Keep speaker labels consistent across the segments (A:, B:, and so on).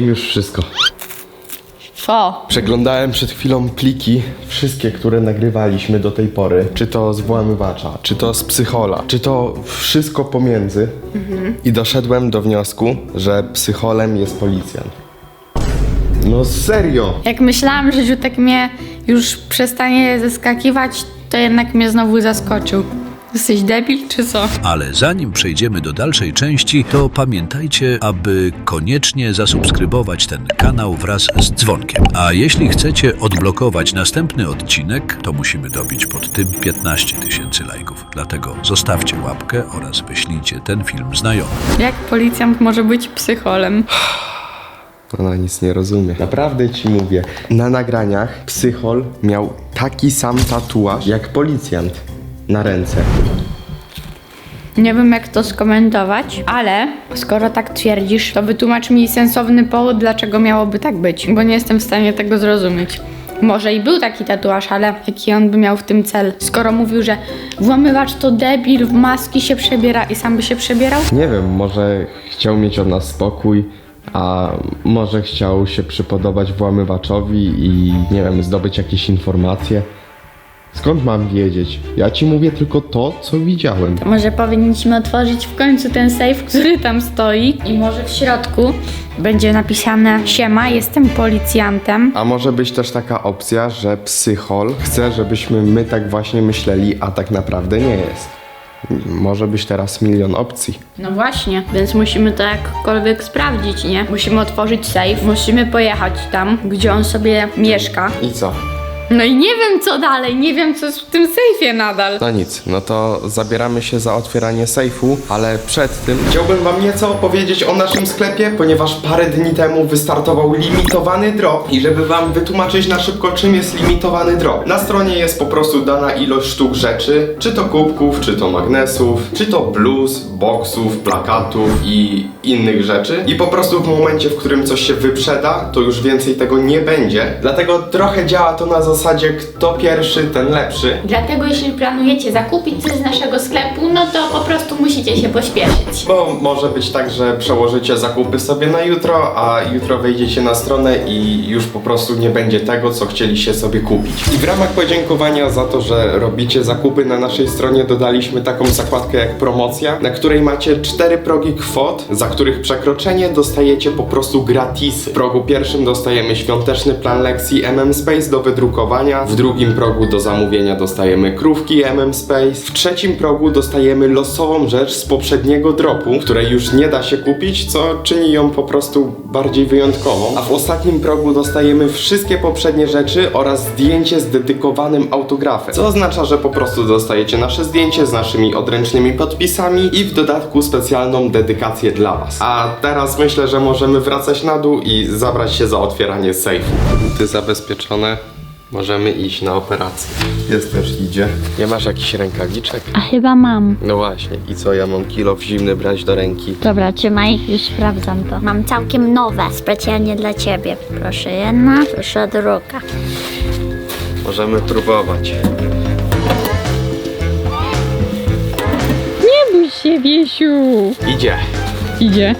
A: Wiem już wszystko.
B: Co?
A: Przeglądałem przed chwilą pliki, wszystkie, które nagrywaliśmy do tej pory. Czy to z włamywacza, czy to z psychola, czy to wszystko pomiędzy. I doszedłem do wniosku, że psycholem jest policjant. No serio!
B: Jak myślałam, że Ziutek mnie już przestanie zaskakiwać, to jednak mnie znowu zaskoczył. Jesteś debil, czy co?
C: Ale zanim przejdziemy do dalszej części, to pamiętajcie, aby koniecznie zasubskrybować ten kanał wraz z dzwonkiem. A jeśli chcecie odblokować następny odcinek, to musimy dobić pod tym 15 tysięcy lajków. Dlatego zostawcie łapkę oraz wyślijcie ten film znajomym.
B: Jak policjant może być psycholem?
A: Ona nic nie rozumie. Naprawdę ci mówię. Na nagraniach psychol miał taki sam tatuaż jak policjant na ręce.
B: Nie wiem, jak to skomentować, ale skoro tak twierdzisz, to wytłumacz mi sensowny powód, dlaczego miałoby tak być, bo nie jestem w stanie tego zrozumieć. Może i był taki tatuaż, ale jaki on by miał w tym cel? Skoro mówił, że włamywacz to debil, w maski się przebiera i sam by się przebierał?
A: Nie wiem, może chciał mieć od nas spokój, a może chciał się przypodobać włamywaczowi i nie wiem, zdobyć jakieś informacje. Skąd mam wiedzieć? Ja ci mówię tylko to, co widziałem.
B: To może powinniśmy otworzyć w końcu ten safe, który tam stoi i może w środku będzie napisane Siema, jestem policjantem.
A: A może być też taka opcja, że psychol chce, żebyśmy my tak właśnie myśleli, a tak naprawdę nie jest. Może być teraz milion opcji.
B: No właśnie, więc musimy to jakkolwiek sprawdzić, nie? Musimy otworzyć safe, musimy pojechać tam, gdzie on sobie mieszka.
A: I co?
B: No i nie wiem co dalej, nie wiem co jest w tym sejfie nadal.
A: No nic, no to zabieramy się za otwieranie sejfu, ale przed tym chciałbym wam nieco opowiedzieć o naszym sklepie, ponieważ parę dni temu wystartował limitowany drop i żeby wam wytłumaczyć na szybko czym jest limitowany drop. Na stronie jest po prostu dana ilość sztuk rzeczy, czy to kubków, czy to magnesów, czy to bluz, boksów, plakatów i innych rzeczy i po prostu w momencie, w którym coś się wyprzeda, to już więcej tego nie będzie. Dlatego trochę działa to na zasadzie kto pierwszy, ten lepszy.
B: Dlatego jeśli planujecie zakupić coś z naszego sklepu, no to po prostu musicie się pośpieszyć.
A: Bo może być tak, że przełożycie zakupy sobie na jutro, a jutro wejdziecie na stronę i już po prostu nie będzie tego, co chcieliście sobie kupić. I w ramach podziękowania za to, że robicie zakupy na naszej stronie, dodaliśmy taką zakładkę jak promocja, na której macie cztery progi kwot, za których przekroczenie dostajecie po prostu gratis. W progu pierwszym dostajemy świąteczny plan lekcji MM Space do wydrukowania, w drugim progu do zamówienia dostajemy krówki MM Space, w trzecim progu dostajemy losową rzecz z poprzedniego dropu, której już nie da się kupić, co czyni ją po prostu bardziej wyjątkową, a w ostatnim progu dostajemy wszystkie poprzednie rzeczy oraz zdjęcie z dedykowanym autografem, co oznacza, że po prostu dostajecie nasze zdjęcie z naszymi odręcznymi podpisami i w dodatku specjalną dedykację dla Was. A teraz myślę, że możemy wracać na dół i zabrać się za otwieranie sejfu. Buty zabezpieczone. Możemy iść na operację. Jest też idzie. Nie masz jakichś rękawiczek?
D: A chyba mam.
A: No właśnie. I co, ja mam kilo w zimny brać do ręki?
D: Dobra, trzymaj, już sprawdzam to. Mam całkiem nowe, specjalnie dla ciebie. Proszę jedna, proszę druga.
A: Możemy próbować.
B: Nie bój się, Wiesiu!
A: Idzie.
B: Idzie.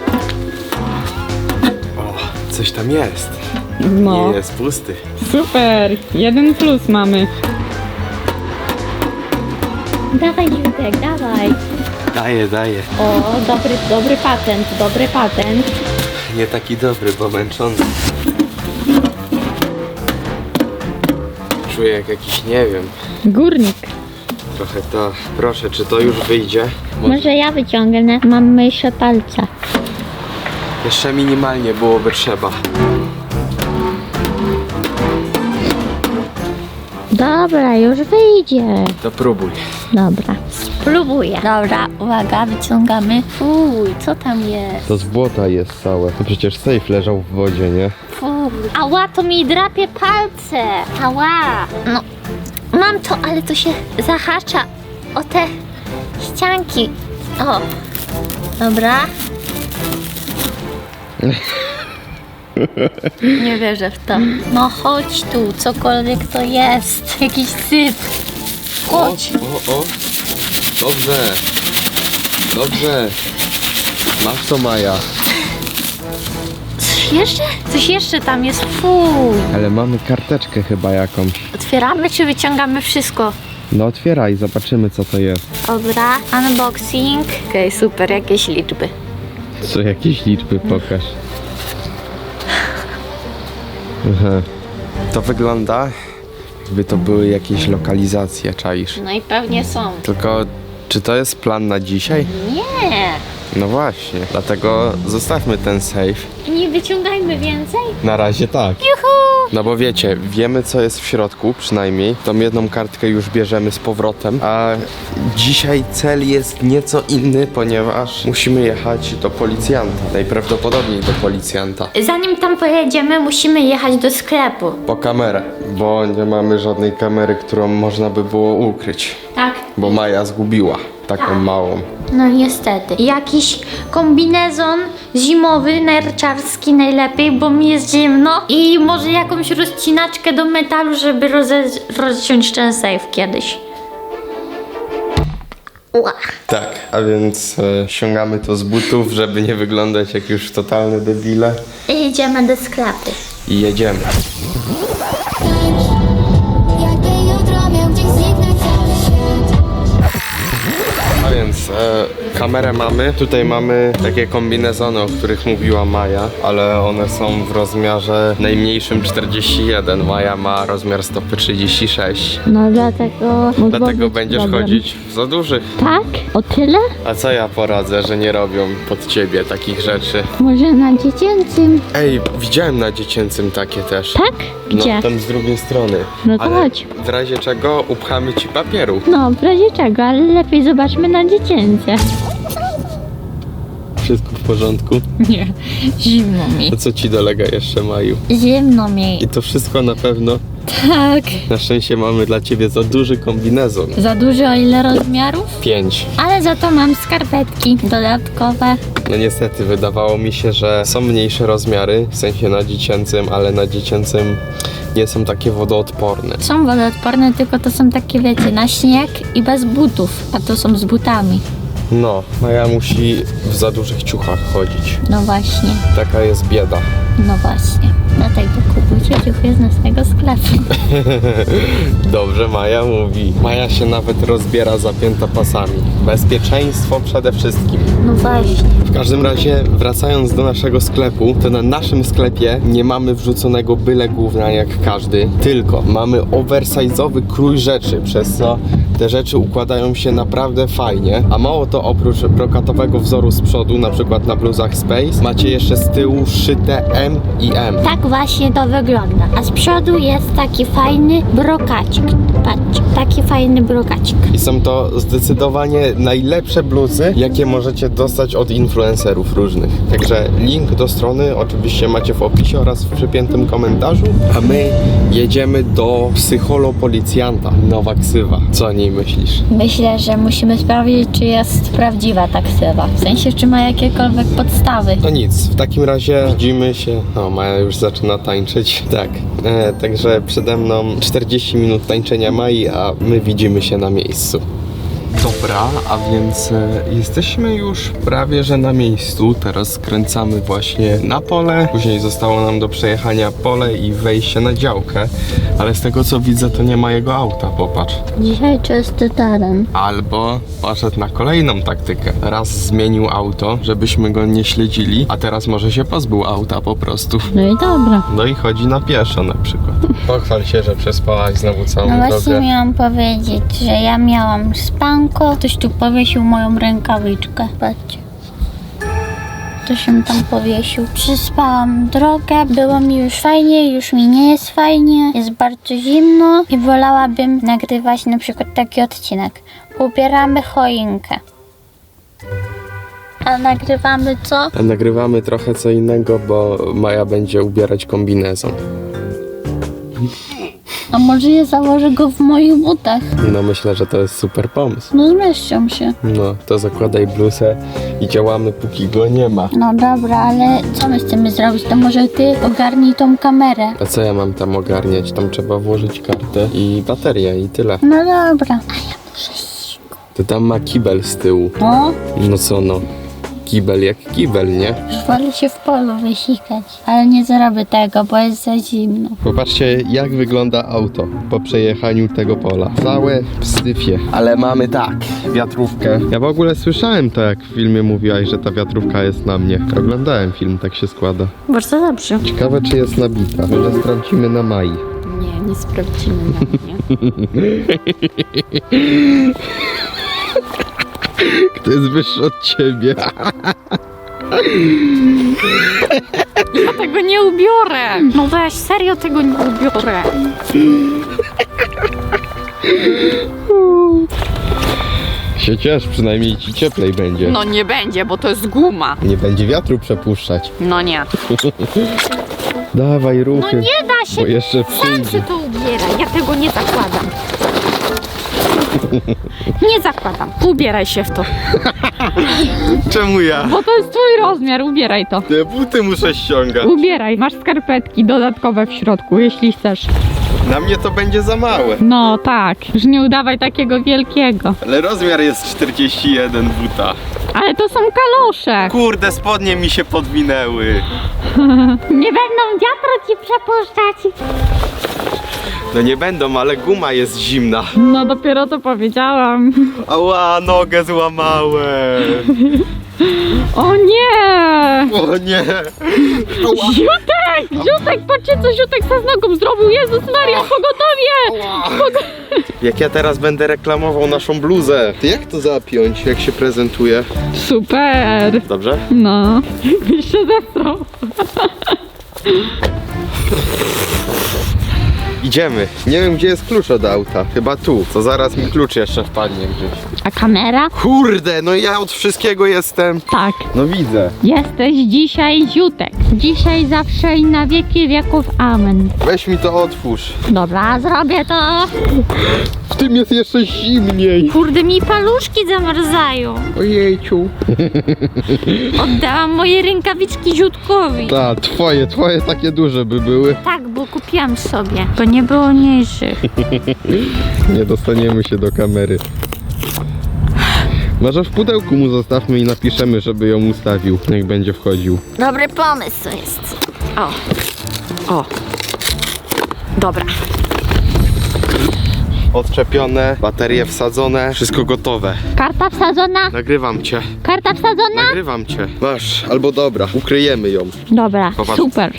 A: Coś tam jest.
B: No,
A: Nie jest pusty.
B: super! Jeden plus mamy.
D: Dawaj, Jutek, dawaj.
A: Daje, daje.
D: O, dobry, dobry patent, dobry patent.
A: Nie taki dobry, bo męczony. Czuję jak jakiś, nie wiem,
B: Górnik.
A: trochę to. Proszę, czy to już wyjdzie?
D: Może ja wyciągnę, mam mniejsze palce.
A: Jeszcze minimalnie byłoby trzeba.
D: Dobra, już wyjdzie.
A: To próbuj.
D: Dobra, spróbuję. Dobra, uwaga, wyciągamy. Fuj, co tam jest?
A: To z błota jest całe. To przecież safe leżał w wodzie, nie?
D: Fuj. Ała, to mi drapie palce. Ała. No, mam to, ale to się zahacza o te ścianki. O, dobra. Nie wierzę w to. No chodź tu, cokolwiek to jest. Jakiś syp. Chodź.
A: O, o. Dobrze. Dobrze. Masz to, Maja.
B: Coś jeszcze? Coś jeszcze tam jest, fuj.
A: Ale mamy karteczkę chyba jakąś.
B: Otwieramy czy wyciągamy wszystko?
A: No otwieraj, zobaczymy co to jest.
B: Dobra, unboxing. Okej, super, jakieś liczby.
A: Co jakieś liczby pokaż. Aha. To wygląda, jakby to były jakieś lokalizacje, czaisz.
B: No i pewnie są.
A: Tylko, czy to jest plan na dzisiaj?
B: Nie.
A: No właśnie, dlatego zostawmy ten safe.
B: I nie wyciągajmy więcej?
A: Na razie tak.
B: Juhu!
A: No bo wiecie, wiemy co jest w środku przynajmniej. Tą jedną kartkę już bierzemy z powrotem. A dzisiaj cel jest nieco inny, ponieważ musimy jechać do policjanta. Najprawdopodobniej do policjanta.
B: Zanim tam pojedziemy, musimy jechać do sklepu.
A: Po kamerę, bo nie mamy żadnej kamery, którą można by było ukryć.
B: Tak?
A: Bo Maja zgubiła taką małą.
B: No niestety. Jakiś kombinezon zimowy, narciarski najlepiej, bo mi jest zimno. I może jakąś rozcinaczkę do metalu, żeby rozciąć ten safe kiedyś. Ła.
A: Tak, a więc e, ściągamy to z butów, żeby nie wyglądać jak już totalne debile.
B: I idziemy do sklepu.
A: I jedziemy. A więc e, kamerę mamy. Tutaj mamy takie kombinezony, o których mówiła Maja, ale one są w rozmiarze najmniejszym 41. Maja ma rozmiar stopy 36.
B: No dlatego...
A: Dlatego będziesz chodzić w za dużych.
B: Tak? O tyle?
A: A co ja poradzę, że nie robią pod ciebie takich rzeczy?
B: Może na dziecięcym.
A: Ej, widziałem na dziecięcym takie też.
B: Tak? Gdzie?
A: No, tam z drugiej strony.
B: No to
A: Ale
B: chodź.
A: W razie czego upchamy ci papieru.
B: No, w razie czego, ale lepiej zobaczmy na dziecięce.
A: Wszystko w porządku.
D: Nie, zimno mi.
A: To co ci dolega jeszcze, Maju?
B: Zimno mi.
A: I to wszystko na pewno.
D: Tak.
A: Na szczęście mamy dla ciebie za duży kombinezon.
D: Za dużo o ile rozmiarów?
A: Pięć.
B: Ale za to mam skarpetki dodatkowe.
A: No niestety, wydawało mi się, że są mniejsze rozmiary, w sensie na dziecięcym, ale na dziecięcym nie są takie wodoodporne.
B: Są wodoodporne, tylko to są takie, wiecie, na śnieg i bez butów. A to są z butami.
A: No, Maja musi w za dużych ciuchach chodzić.
B: No właśnie,
A: Taka jest bieda.
B: No właśnie. Dlatego kupujcie ciuchy z naszego sklepu.
A: Dobrze Maja mówi. Maja się nawet rozbiera zapięta pasami. Bezpieczeństwo przede wszystkim.
B: No właśnie.
A: W każdym razie, wracając do naszego sklepu, to na naszym sklepie nie mamy wrzuconego byle gówna jak każdy, tylko mamy oversize'owy krój rzeczy, przez co te rzeczy układają się naprawdę fajnie, a mało to oprócz brokatowego wzoru z przodu, na przykład na bluzach Space, macie jeszcze z tyłu szyte M i M.
B: Tak właśnie to wygląda. A z przodu jest taki fajny brokacik. Patrzcie, taki fajny brokacik.
A: I są to zdecydowanie najlepsze bluzy, jakie możecie dostać od influencerów różnych. Także link do strony oczywiście macie w opisie oraz w przypiętym komentarzu. A my jedziemy do psycholopolicjanta, nowa ksywa. Co o niej myślisz?
B: Myślę, że musimy sprawdzić, czy jest prawdziwa taksywa. W sensie, czy ma jakiekolwiek podstawy.
A: No nic, w takim razie widzimy się. O, Maja już zaczyna tańczyć. Tak, e, także przede mną 40 minut tańczenia Mai, a my widzimy się na miejscu. Dobra, a więc e, jesteśmy już prawie że na miejscu. Teraz skręcamy właśnie na pole. Później zostało nam do przejechania pole i wejście na działkę. Ale z tego co widzę, to nie ma jego auta, popatrz.
B: Dzisiaj czysty teren.
A: Albo poszedł na kolejną taktykę. Raz zmienił auto, żebyśmy go nie śledzili, a teraz może się pozbył auta po prostu.
B: No i dobra.
A: No i chodzi na pieszo na przykład. Pochwal się, że przespałaś znowu całą
B: No właśnie
A: drogę.
B: miałam powiedzieć, że ja miałam spanko. Ktoś tu powiesił moją rękawiczkę. Patrzcie. Ktoś ją tam powiesił. Przyspałam drogę, było mi już fajnie, już mi nie jest fajnie. Jest bardzo zimno i wolałabym nagrywać na przykład taki odcinek. Ubieramy choinkę. A nagrywamy co?
A: A Nagrywamy trochę co innego, bo Maja będzie ubierać kombinezon.
B: A może ja założę go w moich butach?
A: No myślę, że to jest super pomysł.
B: No zmieszczą się.
A: No, to zakładaj bluzę i działamy póki go nie ma.
B: No dobra, ale co my chcemy zrobić? To może ty ogarnij tą kamerę.
A: A co ja mam tam ogarniać? Tam trzeba włożyć kartę i baterię i tyle.
B: No dobra. A ja muszę iść.
A: To tam ma kibel z tyłu.
B: No,
A: No co no? Kibel jak kibel, nie?
D: Wolę się w polu wysikać, ale nie zrobię tego, bo jest za zimno.
A: Popatrzcie, jak wygląda auto po przejechaniu tego pola. Całe w styfie. Ale mamy tak, wiatrówkę. Ja w ogóle słyszałem to, jak w filmie mówiłaś, że ta wiatrówka jest na mnie. Oglądałem film, tak się składa.
D: Bardzo dobrze.
A: Ciekawe, czy jest nabita. Może sprawdzimy na Mai.
B: Nie, nie sprawdzimy na mnie.
A: Kto jest wyższy od ciebie?
B: Ja tego nie ubiorę! No weź, serio tego nie ubiorę.
A: Się ciesz, przynajmniej ci cieplej będzie.
B: No nie będzie, bo to jest guma.
A: Nie będzie wiatru przepuszczać.
B: No nie.
A: Dawaj ruchy.
D: No nie da się,
A: Bo jeszcze
D: sam
A: przyjdzie.
D: się to ubiera, ja tego nie zakładam.
B: Nie zakładam. Ubieraj się w to.
A: Czemu ja?
B: Bo to jest twój rozmiar, ubieraj to.
A: Te buty muszę ściągać.
B: Ubieraj, masz skarpetki dodatkowe w środku, jeśli chcesz.
A: Na mnie to będzie za małe.
B: No tak, już nie udawaj takiego wielkiego.
A: Ale rozmiar jest 41 buta.
B: Ale to są kalosze.
A: Kurde, spodnie mi się podwinęły.
D: Nie będą wiatru ci przepuszczać.
A: No nie będą, ale guma jest zimna.
B: No dopiero to powiedziałam.
A: Ała, nogę złamałem.
B: O nie!
A: O nie.
B: Ziutek! Ziutek, patrzcie co Ziutek se z nogą zrobił! Jezus Maria, pogotowie!
A: Jak ja teraz będę reklamował naszą bluzę. Ty jak to zapiąć, jak się prezentuje?
B: Super!
A: Dobrze?
B: No, byś się zestrał.
A: Idziemy. Nie wiem, gdzie jest klucz od auta. Chyba tu. To zaraz mi klucz jeszcze wpadnie gdzieś.
B: A kamera?
A: Kurde, no ja od wszystkiego jestem.
B: Tak.
A: No widzę.
B: Jesteś dzisiaj Ziutek. Dzisiaj zawsze i na wieki wieków. Amen.
A: Weź mi to otwórz.
D: Dobra, zrobię to.
A: W tym jest jeszcze zimniej.
D: Kurde, mi paluszki zamarzają.
A: Ojejciu.
D: Oddałam moje rękawiczki Ziutkowi.
A: Ta, twoje, twoje takie duże by były.
D: Tak, bo kupiłam sobie. To nie było mniejszych.
A: Nie dostaniemy się do kamery. Może w pudełku mu zostawmy i napiszemy, żeby ją ustawił, jak będzie wchodził.
D: Dobry pomysł to jest.
B: O. O. Dobra.
A: Odczepione, baterie wsadzone, wszystko gotowe.
D: Karta wsadzona?
A: Nagrywam cię,
D: Karta wsadzona?
A: nagrywam cię. Masz, albo dobra, ukryjemy ją.
D: Dobra.
A: Popatrz.
B: Super.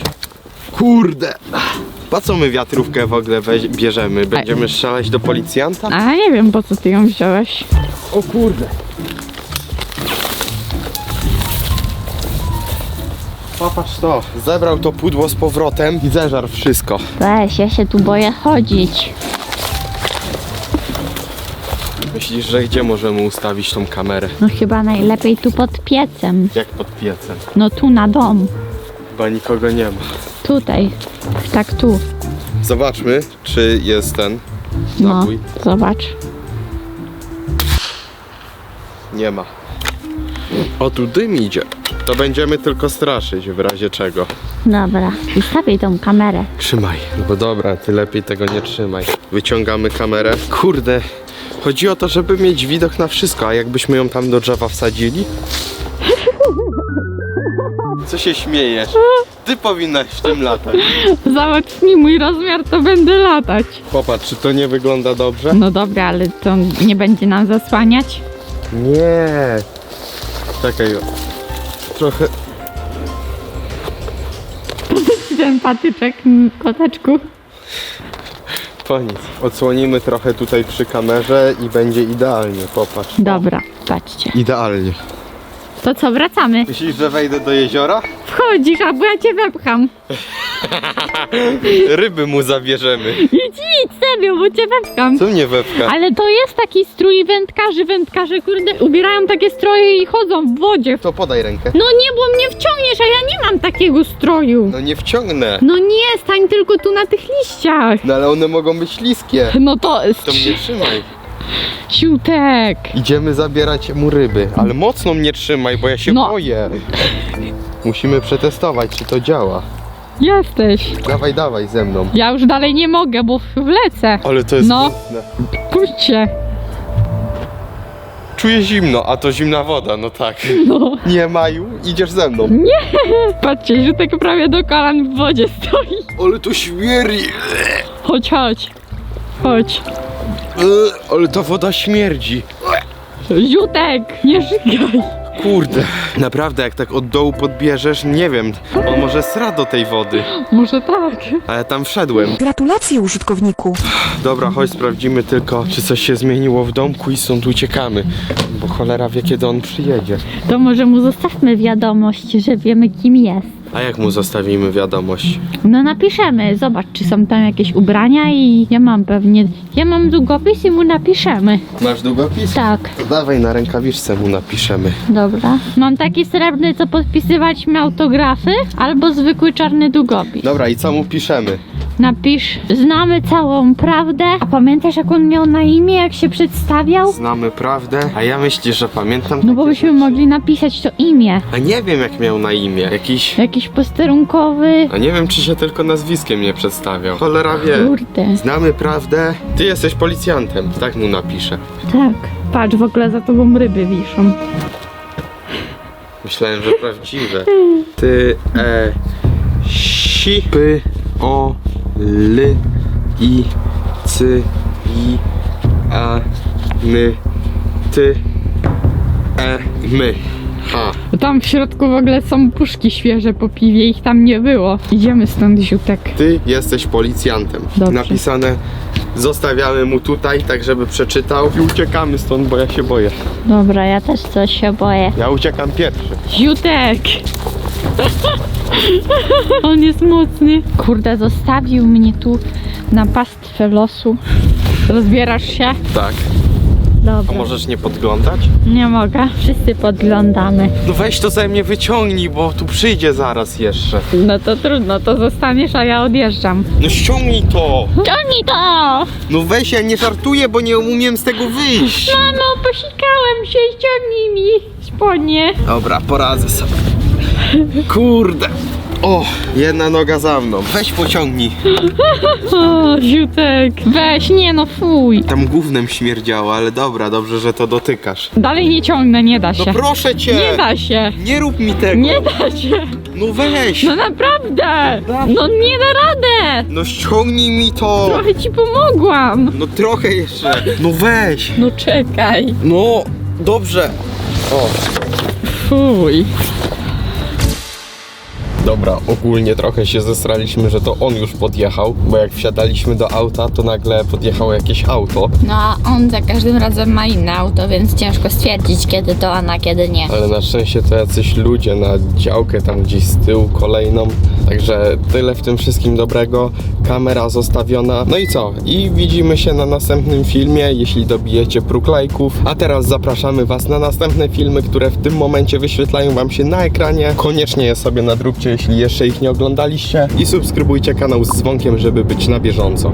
A: Kurde! Po co my wiatrówkę w ogóle weź, bierzemy? Będziemy strzelać do policjanta?
B: A nie wiem po co ty ją wziąłeś.
A: O kurde! Popatrz to, zebrał to pudło z powrotem i zeżarł wszystko.
B: Weź, ja się tu boję chodzić.
A: Myślisz, że gdzie możemy ustawić tą kamerę?
B: No chyba najlepiej tu pod piecem.
A: Jak pod piecem?
B: No tu na dom.
A: Chyba nikogo nie ma.
B: Tutaj. Tak tu.
A: Zobaczmy, czy jest ten
B: No, zobacz.
A: Nie ma. O, tu dym idzie. To będziemy tylko straszyć w razie czego.
D: Dobra. Ustawię tą kamerę.
A: Trzymaj. No bo dobra, ty lepiej tego nie trzymaj. Wyciągamy kamerę. Kurde, chodzi o to, żeby mieć widok na wszystko, a jakbyśmy ją tam do drzewa wsadzili? Co się śmiejesz? Ty powinnaś w tym latać.
B: Załóż mi mój rozmiar, to będę latać.
A: Popatrz, czy to nie wygląda dobrze?
B: No dobra, ale to nie będzie nam zasłaniać?
A: Nie. Czekaj. Trochę.
B: Ten patyczek, mm, koteczku.
A: Po nic. Odsłonimy trochę tutaj przy kamerze i będzie idealnie. Popatrz.
B: Dobra, patrzcie.
A: Idealnie.
B: To co, wracamy?
A: Myślisz, że wejdę do jeziora?
B: Wchodzisz, a bo ja cię wepcham.
A: Ryby mu zabierzemy.
B: Idź, idź, serio, bo cię wepcham.
A: Co mnie wepcha?
B: Ale to jest taki strój wędkarzy, wędkarze, kurde, ubierają takie stroje i chodzą w wodzie.
A: To podaj rękę.
B: No nie, bo mnie wciągniesz, a ja nie mam takiego stroju.
A: No nie wciągnę.
B: No nie, stań tylko tu na tych liściach.
A: No ale one mogą być śliskie.
B: No to...
A: To mnie trzymaj.
B: Ciutek.
A: Idziemy zabierać mu ryby, ale mocno mnie trzymaj, bo ja się
B: No.
A: boję. Musimy przetestować, czy to działa.
B: Jesteś.
A: Dawaj, dawaj ze mną.
B: Ja już dalej nie mogę, bo wlecę.
A: Ale to jest
B: No.
A: mocne.
B: Puśćcie.
A: Czuję zimno, a to zimna woda, no tak.
B: No.
A: Nie, Maju, idziesz ze mną.
B: Patrzcie, Ziutek prawie do kolan w wodzie stoi.
A: Ale to śmierdzi.
B: Chodź, chodź. Chodź.
A: Eee, Ale ta woda śmierdzi.
B: Ziutek, nie żygaj.
A: Kurde, naprawdę jak tak od dołu podbierzesz, nie wiem, on może sra do tej wody.
B: Może tak.
A: A ja tam wszedłem.
E: Gratulacje użytkowniku.
A: Dobra, chodź sprawdzimy tylko, czy coś się zmieniło w domku i stąd uciekamy. Bo cholera wie, kiedy on przyjedzie.
B: To może mu zostawmy wiadomość, że wiemy kim jest.
A: A jak mu zostawimy wiadomość?
B: No napiszemy, zobacz, czy są tam jakieś ubrania i ja mam pewnie, ja mam długopis i mu napiszemy.
A: Masz długopis?
B: Tak,
A: To dawaj na rękawiczce mu napiszemy.
B: dobra. Mam taki srebrny, co podpisywać mi autografy, albo zwykły czarny długopis.
A: Dobra, i co mu piszemy?
B: Napisz, znamy całą prawdę. A pamiętasz jak on miał na imię, jak się przedstawiał?
A: Znamy prawdę, a ja myślę, że pamiętam
B: No bo
A: takie
B: byśmy
A: rzeczy.
B: mogli napisać to imię.
A: A nie wiem, jak miał na imię. Jakiś...
B: Jakiś posterunkowy.
A: A nie wiem, czy się tylko nazwiskiem nie przedstawiał. Cholera wie.
B: Kurde.
A: Znamy prawdę. Ty jesteś policjantem. Tak mu napiszę.
B: Tak. Patrz, w ogóle za tobą ryby wiszą.
A: Myślałem, że prawdziwe. Ty, e, si, py, o, ly, i, cy, i, a, my, ty, e, my. Ha.
B: Tam w środku w ogóle są puszki świeże po piwie, ich tam nie było. Idziemy stąd, ziutek.
A: Ty jesteś policjantem.
B: Dobrze.
A: Napisane, zostawiamy mu tutaj, tak żeby przeczytał i uciekamy stąd, bo ja się boję.
B: Dobra, ja też coś się boję.
A: Ja uciekam pierwszy.
B: Ziutek! On jest mocny. Kurde, zostawił mnie tu na pastwę losu. Rozbierasz się?
A: Tak. A
B: Dobra.
A: możesz nie podglądać?
B: Nie mogę. Wszyscy podglądamy.
A: No weź to ze mnie wyciągnij, bo tu przyjdzie zaraz jeszcze.
B: No to trudno, to zostaniesz, a ja odjeżdżam.
A: No ściągnij to!
B: Ciągnij to!
A: No weź, ja nie żartuję, bo nie umiem z tego wyjść.
B: Mamo, posikałem się, ściągnij mi spodnie.
A: Dobra, poradzę sobie. Kurde. O, jedna noga za mną. Weź pociągnij.
B: O, ziutek. Weź, nie no, fuj.
A: Tam gównem śmierdziało, ale dobra, dobrze, że to dotykasz.
B: Dalej nie ciągnę, nie da
A: No
B: się.
A: proszę cię!
B: Nie da się.
A: Nie rób mi tego!
B: Nie da się.
A: No weź!
B: No naprawdę. No nie da radę.
A: No ściągnij mi to!
B: Trochę ci pomogłam.
A: No trochę jeszcze! No weź!
B: No czekaj.
A: No, dobrze! O,
B: Fuj.
A: Dobra, ogólnie trochę się zesraliśmy, że to on już podjechał, bo jak wsiadaliśmy do auta, to nagle podjechało jakieś auto,
B: No a on za każdym razem ma inne auto, więc ciężko stwierdzić, kiedy to, a na kiedy nie.
A: ale na szczęście to jacyś ludzie na działkę tam gdzieś z tyłu kolejną, także tyle w tym wszystkim dobrego, kamera zostawiona, no i co? I widzimy się na następnym filmie, jeśli dobijecie próg lajków, a teraz zapraszamy Was na następne filmy, które w tym momencie wyświetlają Wam się na ekranie, koniecznie je sobie nadróbcie, jeśli jeszcze ich nie oglądaliście i subskrybujcie kanał z dzwonkiem, żeby być na bieżąco.